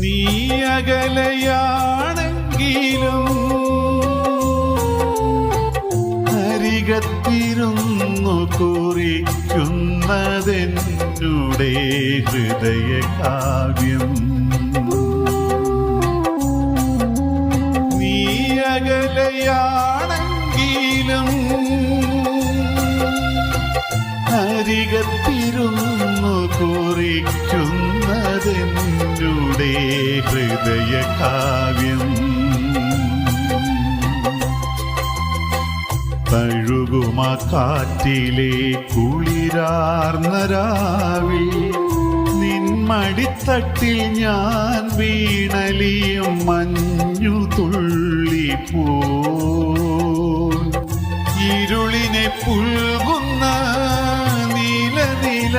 നീ അകലയാണെങ്കിലും അരികത്തിരുന്നു കുറിക്കുന്നതെന്നുടെ ഹൃദയകാവ്യം. നീ അകലയാണെങ്കിലും അരികത്തിരുന്നു കുറിക്കുന്നതെന്നുടെ ഹൃദയകാവ്യം. തഴുകുമ കാറ്റിലെ കുളിരാർന്ന രാവിൽ നിന്മടിത്തട്ടിൽ ഞാൻ വീണലിയും മഞ്ഞു തുള്ളിപ്പോ ഇരുളിനെ പുൽകുന്ന നില